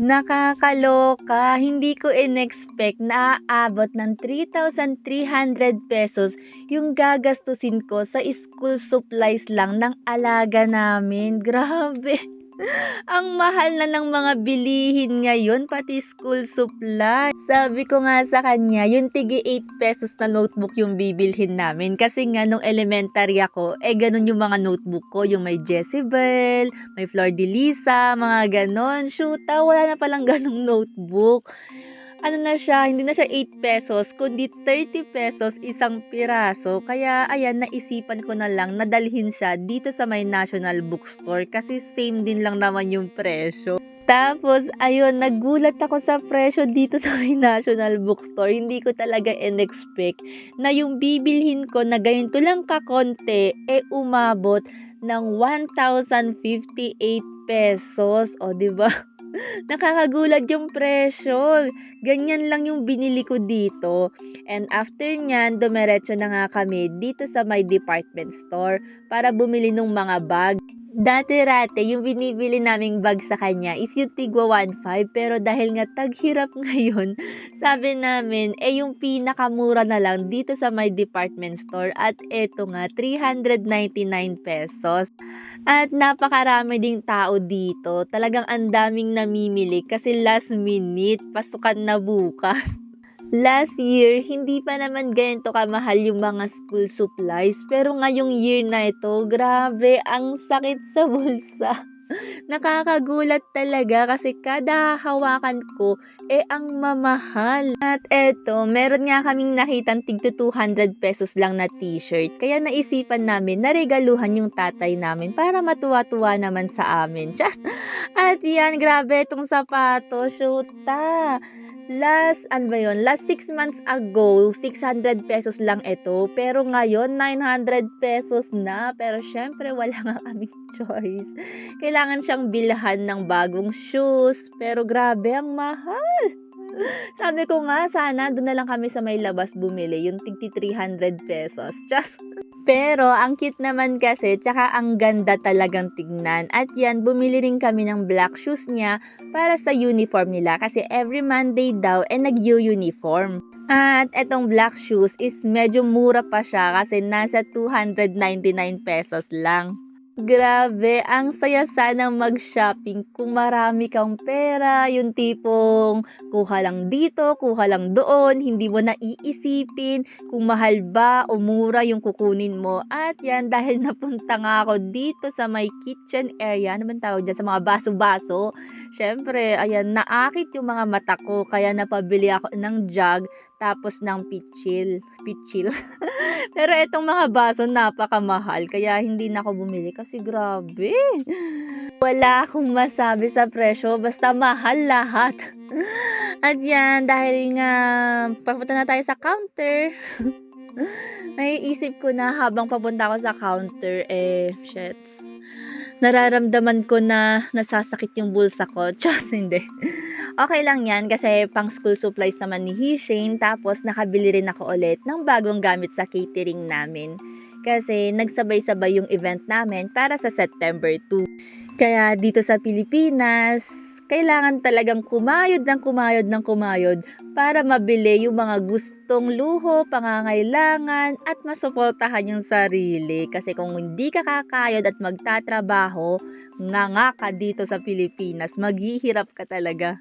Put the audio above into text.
Nakakaloka, hindi ko in-expect na aabot ng 3,300 pesos yung gagastusin ko sa school supplies lang ng alaga namin. Grabe! Ang mahal na ng mga bilihin ngayon, pati school supply. Sabi ko nga sa kanya, yung tigi 8 pesos na notebook yung bibilhin namin. Kasi nga nung elementary ako, eh ganun yung mga notebook ko. Yung may Jezebel, may Flor de Lisa, mga ganon. Shoota, wala na palang ganong notebook ano na siya, hindi na siya 8 pesos, kundi 30 pesos isang piraso. Kaya ayan, naisipan ko na lang na dalhin siya dito sa may National Bookstore kasi same din lang naman yung presyo. Tapos, ayun, nagulat ako sa presyo dito sa may National Bookstore. Hindi ko talaga in-expect na yung bibilhin ko na ganito lang kakonte, eh umabot ng 1,058 pesos. O, ba? Nakakagulat yung presyo. Ganyan lang yung binili ko dito. And after nyan, dumiretso na nga kami dito sa my department store para bumili ng mga bag. Dati-rate, yung binibili naming bag sa kanya is yung Tigwa 1.5 pero dahil nga taghirap ngayon, sabi namin, eh yung pinakamura na lang dito sa my department store at eto nga, 399 pesos. At napakarami ding tao dito. Talagang ang daming namimili kasi last minute, pasukan na bukas. Last year, hindi pa naman ganito kamahal yung mga school supplies. Pero ngayong year na ito, grabe, ang sakit sa bulsa. Nakakagulat talaga kasi kada hawakan ko, eh ang mamahal. At eto, meron nga kaming nakitang tig 200 pesos lang na t-shirt. Kaya naisipan namin na regaluhan yung tatay namin para matuwa-tuwa naman sa amin. Just, at yan, grabe itong sapatos. Shoota! Last, ano ba yun? Last 6 months ago, 600 pesos lang ito. Pero ngayon, 900 pesos na. Pero syempre, wala nga kaming choice. Kailangan siyang bilhan ng bagong shoes. Pero grabe, ang mahal. Sabi ko nga, sana doon na lang kami sa may labas bumili. Yung tigti 300 pesos. Just, pero ang cute naman kasi, tsaka ang ganda talagang tignan. At yan, bumili rin kami ng black shoes niya para sa uniform nila. Kasi every Monday daw, eh nag-uniform. At etong black shoes is medyo mura pa siya kasi nasa 299 pesos lang. Grabe, ang saya sana mag-shopping kung marami kang pera, yung tipong kuha lang dito, kuha lang doon, hindi mo na iisipin kung mahal ba o mura yung kukunin mo. At yan, dahil napunta nga ako dito sa may kitchen area, ano man tawag dyan, sa mga baso-baso, syempre, ayan, naakit yung mga mata ko, kaya napabili ako ng jug, tapos ng pitchil. Pitchil. Pero itong mga baso napakamahal kaya hindi na ako bumili kasi grabe. Wala akong masabi sa presyo basta mahal lahat. At yan dahil nga papunta na tayo sa counter. Naiisip ko na habang papunta ako sa counter eh shits. Nararamdaman ko na nasasakit yung bulsa ko. Just hindi. Okay lang yan kasi pang school supplies naman ni Hishane tapos nakabili rin ako ulit ng bagong gamit sa catering namin. Kasi nagsabay-sabay yung event namin para sa September 2. Kaya dito sa Pilipinas, kailangan talagang kumayod ng kumayod ng kumayod para mabili yung mga gustong luho, pangangailangan at masuportahan yung sarili. Kasi kung hindi ka kakayod at magtatrabaho, nga nga ka dito sa Pilipinas, maghihirap ka talaga.